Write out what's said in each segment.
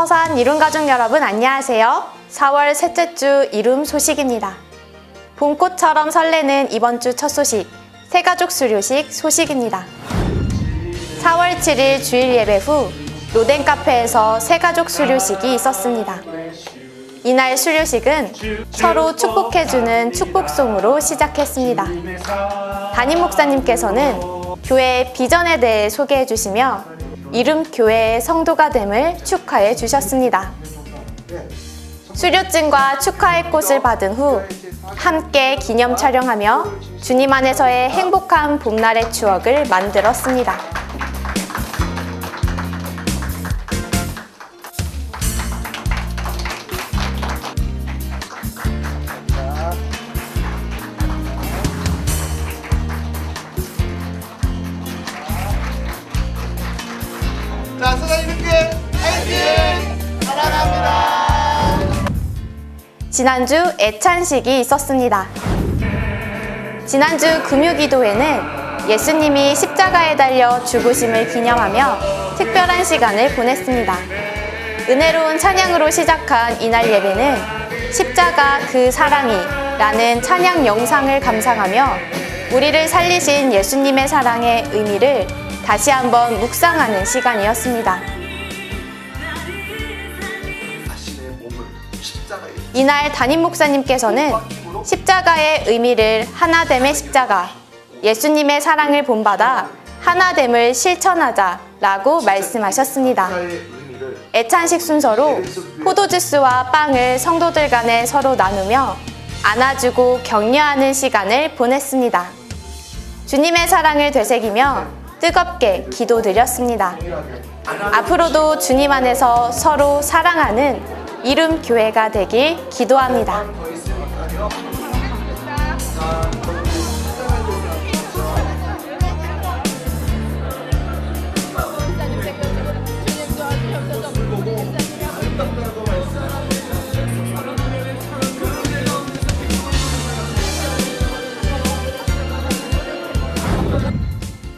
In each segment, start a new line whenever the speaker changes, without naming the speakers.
서산 이룸가족 여러분 안녕하세요. 4월 셋째 주 이룸 소식입니다. 봄꽃처럼 설레는 이번 주 첫 소식, 새가족 수료식 소식입니다. 4월 7일 주일 예배 후 로덴 카페에서 새가족 수료식이 있었습니다. 이날 수료식은 서로 축복해주는 축복송으로 시작했습니다. 담임 목사님께서는 교회의 비전에 대해 소개해 주시며 이름 교회의 성도가 됨을 축하해 주셨습니다. 수료증과 축하의 꽃을 받은 후 함께 기념 촬영하며 주님 안에서의 행복한 봄날의 추억을 만들었습니다. 지난주 애찬식이 있었습니다. 지난주 금요기도회는 예수님이 십자가에 달려 죽으심을 기념하며 특별한 시간을 보냈습니다. 은혜로운 찬양으로 시작한 이날 예배는 십자가 그 사랑이 라는 찬양 영상을 감상하며 우리를 살리신 예수님의 사랑의 의미를 다시 한번 묵상하는 시간이었습니다. 이날 담임 목사님께서는 십자가의 의미를 하나됨의 십자가, 예수님의 사랑을 본받아 하나됨을 실천하자라고 말씀하셨습니다. 애찬식 순서로 포도주스와 빵을 성도들 간에 서로 나누며 안아주고 격려하는 시간을 보냈습니다. 주님의 사랑을 되새기며 뜨겁게 기도드렸습니다. 앞으로도 주님 안에서 서로 사랑하는 이름 교회가 되길 기도합니다.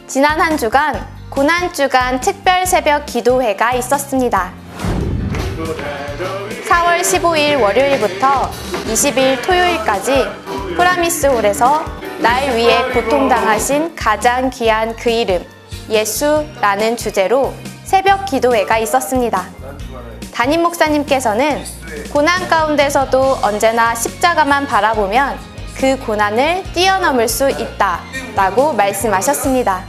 지난 한 주간 고난주간 특별 새벽 기도회가 있었습니다. 4월 15일 월요일부터 20일 토요일까지 프라미스홀에서 날 위해 고통당하신 가장 귀한 그 이름 예수라는 주제로 새벽 기도회가 있었습니다. 담임 목사님께서는 고난 가운데서도 언제나 십자가만 바라보면 그 고난을 뛰어넘을 수 있다 라고 말씀하셨습니다.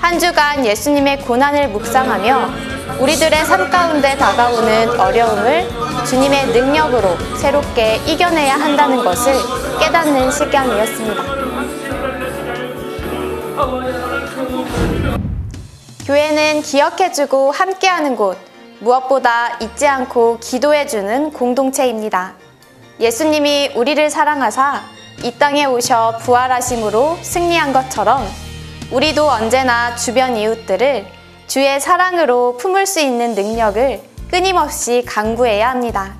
한 주간 예수님의 고난을 묵상하며 우리들의 삶 가운데 다가오는 어려움을 주님의 능력으로 새롭게 이겨내야 한다는 것을 깨닫는 시간이었습니다. 교회는 기억해주고 함께하는 곳, 무엇보다 잊지 않고 기도해주는 공동체입니다. 예수님이 우리를 사랑하사 이 땅에 오셔 부활하심으로 승리한 것처럼 우리도 언제나 주변 이웃들을 주의 사랑으로 품을 수 있는 능력을 끊임없이 강구해야 합니다.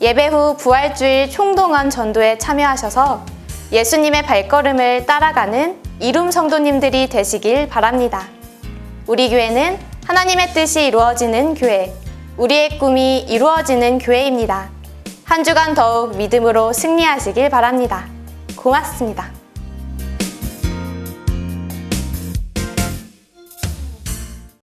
예배 후 부활주일 총동원 전도에 참여하셔서 예수님의 발걸음을 따라가는 이룸 성도님들이 되시길 바랍니다. 우리 교회는 하나님의 뜻이 이루어지는 교회, 우리의 꿈이 이루어지는 교회입니다. 한 주간 더욱 믿음으로 승리하시길 바랍니다. 고맙습니다.